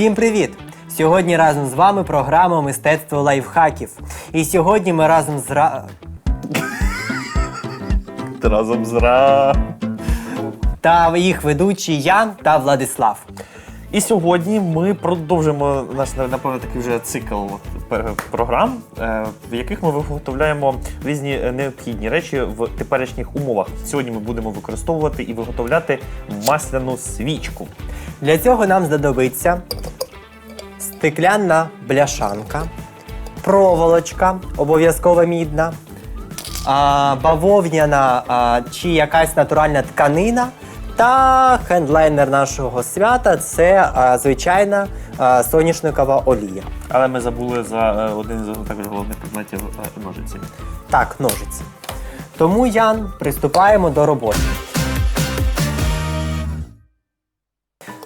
Всім привіт! Сьогодні разом з вами програма Мистецтво лайфхаків. І сьогодні ми разом з Ра... Разом з Ра. та їх ведучі я та Владислав. І сьогодні ми продовжимо наш напевно такий вже цикл програм, е, в яких ми виготовляємо різні необхідні речі в теперішніх умовах. Сьогодні ми будемо використовувати і виготовляти масляну свічку. Для цього нам знадобиться стеклянна бляшанка, проволочка, обов'язково мідна, бавовняна чи якась натуральна тканина. Та хендлайнер нашого свята це а, звичайна а, соняшникова олія. Але ми забули за е, один з також головних предметів е, ножиці. Так, ножиці. Тому, Ян, приступаємо до роботи.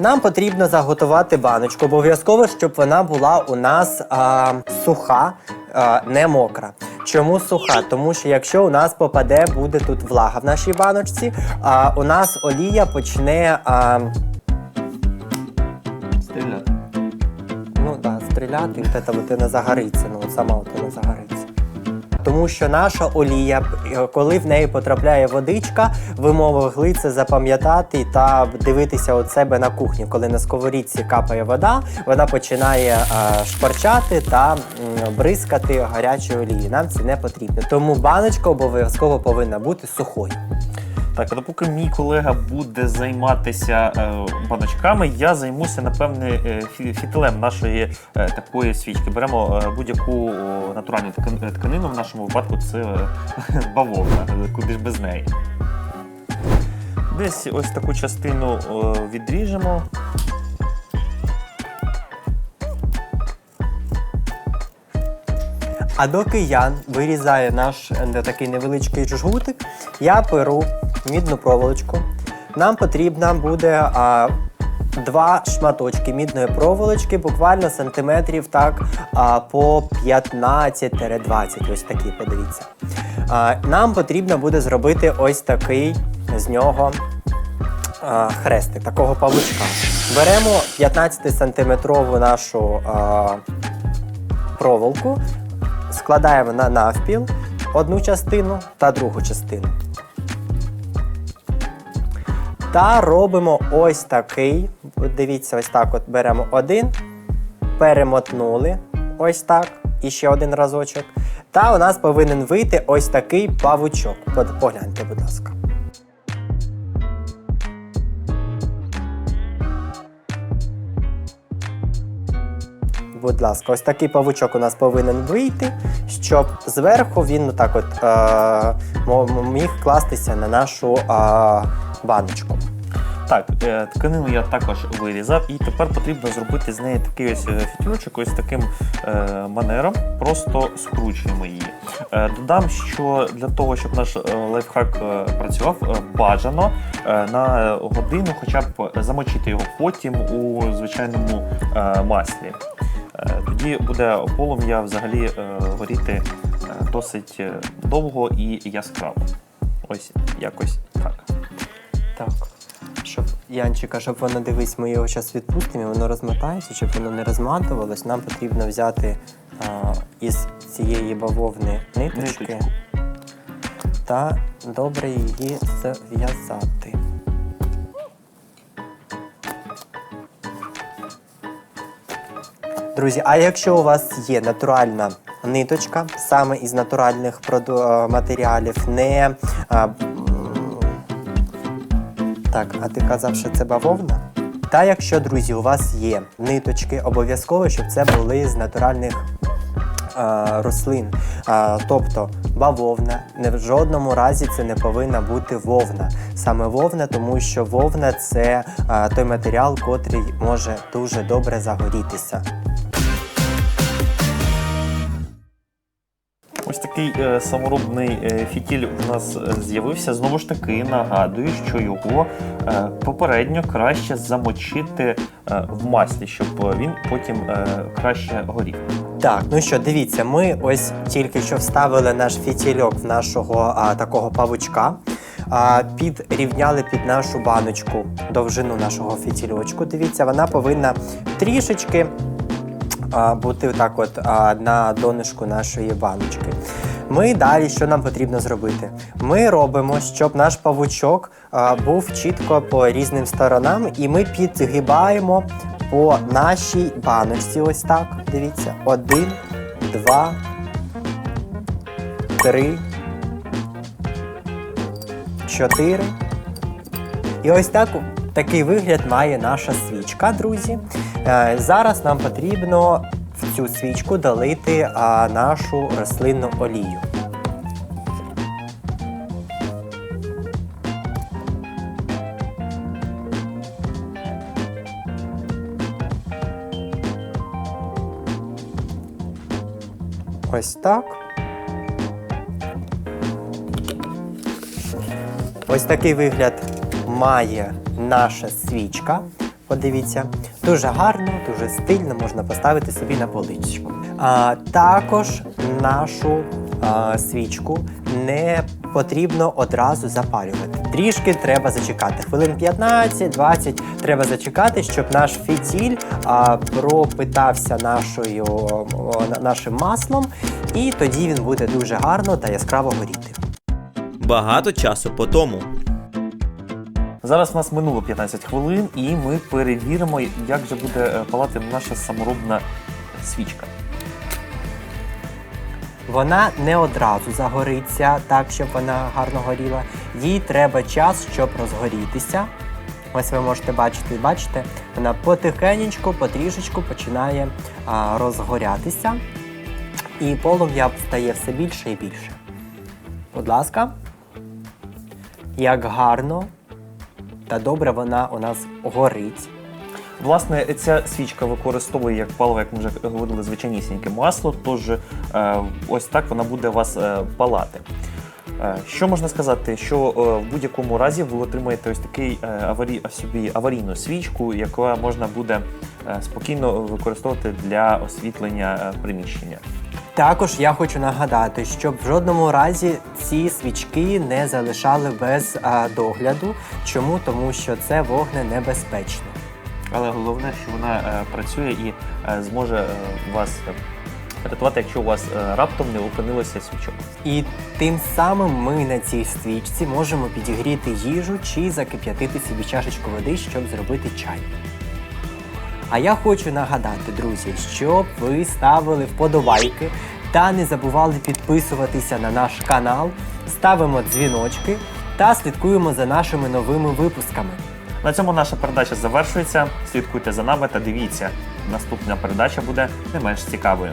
Нам потрібно заготувати баночку. Обов'язково, щоб вона була у нас а, суха, а, не мокра. Чому суха? Тому що якщо у нас попаде, буде тут влага в нашій баночці, а у нас олія почне а, Стріляти. ну, да, стріляти, і те та водина за гори. Це сама та, та, загориться. Тому що наша олія, коли в неї потрапляє водичка, ви могли це запам'ятати та дивитися от себе на кухні. Коли на сковорідці капає вода, вона починає е, шкварчати та бризкати гарячою олією. Нам це не потрібно. Тому баночка обов'язково повинна бути сухою. Так, а допоки мій колега буде займатися е, баночками, я займуся, напевне, е, фітилем нашої е, такої свічки. Беремо е, будь-яку натуральну тканину, в нашому випадку це е, бавовна, куди ж без неї. Десь ось таку частину е, відріжемо. А доки Ян вирізає наш е, такий невеличкий жгутик, я беру мідну проволочку. Нам потрібно буде а, два шматочки мідної проволочки, буквально сантиметрів так а, по 15-20. Ось такі, подивіться. А, нам потрібно буде зробити ось такий з нього а, хрестик, такого павучка. Беремо 15-сантиметрову нашу а, проволоку, складаємо на навпіл одну частину та другу частину. Та робимо ось такий. Дивіться, ось так от беремо один, перемотнули ось так, і ще один разочок. Та у нас повинен вийти ось такий павучок. Погляньте, будь ласка. Будь ласка, ось такий павучок у нас повинен вийти, щоб зверху він так от е, міг кластися на нашу е, баночку. Так, е, тканину я також вирізав, і тепер потрібно зробити з неї такий ось е, фітюрчик, ось таким е, манером. Просто скручуємо її. Додам, що для того, щоб наш лайфхак працював, бажано на годину хоча б замочити його потім у звичайному маслі. Тоді буде полум'я взагалі горіти досить довго і яскраво. Ось якось так. Щоб Янчика, щоб воно дивись, ми його зараз відпустимо, воно розмотається, щоб воно не розматувалось, нам потрібно взяти а, із цієї бавовни ниточки Ниточку. та добре її зав'язати. Друзі, а якщо у вас є натуральна ниточка, саме із натуральних матеріалів, не так, а ти казав, що це бавовна? Та якщо, друзі, у вас є ниточки, обов'язково, щоб це були з натуральних е, рослин. Е, тобто бавовна, не в жодному разі це не повинна бути вовна. Саме вовна, тому що вовна це е, той матеріал, котрий може дуже добре загорітися. Такий е, саморобний е, фітіль у нас е, з'явився. Знову ж таки, нагадую, що його попередньо краще замочити в маслі, щоб він потім краще горів. Так, ну що, дивіться, ми ось тільки що вставили наш фітільок в нашого а, такого павучка. а, підрівняли під нашу баночку довжину нашого фітільочку. Дивіться, вона повинна трішечки бути так от на донышку нашої баночки. Ми далі, що нам потрібно зробити? Ми робимо, щоб наш павучок був чітко по різним сторонам, і ми підгибаємо по нашій баночці. Ось так. Дивіться. Один, два, три, чотири. І ось так такий вигляд має наша свічка, друзі. Е, Зараз нам потрібно в цю свічку долити нашу рослинну олію. Ось так. Ось такий вигляд має наша свічка. Подивіться, дуже гарно, дуже стильно можна поставити собі на поличку. А, також нашу а, свічку не потрібно одразу запалювати. Трішки треба зачекати. Хвилин 15-20 треба зачекати, щоб наш фітіль а, пропитався нашою, о, нашим маслом, і тоді він буде дуже гарно та яскраво горіти. Багато часу по тому. Зараз у нас минуло 15 хвилин, і ми перевіримо, як же буде е, палати наша саморобна свічка. Вона не одразу загориться так, щоб вона гарно горіла. Їй треба час, щоб розгорітися. Ось ви можете бачити, бачите, вона потихенечку, потрішечку починає а, розгорятися. І полум'я стає все більше і більше. Будь ласка, як гарно та добре вона у нас горить. Власне, ця свічка використовує як паливо, як ми вже говорили, звичайнісіньке масло, тож е, ось так вона буде вас е, палати. Е, Що можна сказати, що е, в будь-якому разі ви отримаєте ось такий е, аварій, собі аварійну свічку, яка можна буде спокійно використовувати для освітлення приміщення. Також я хочу нагадати, щоб в жодному разі ці свічки не залишали без догляду. Чому? Тому що це вогненебезпечно. Але головне, що вона працює і зможе вас рятувати, якщо у вас е, раптом не опинилося свічок. І тим самим ми на цій свічці можемо підігріти їжу чи закип'ятити собі чашечку води, щоб зробити чай. А я хочу нагадати, друзі, щоб ви ставили вподобайки та не забували підписуватися на наш канал, ставимо дзвіночки та слідкуємо за нашими новими випусками. На цьому наша передача завершується. Слідкуйте за нами та дивіться. Наступна передача буде не менш цікавою.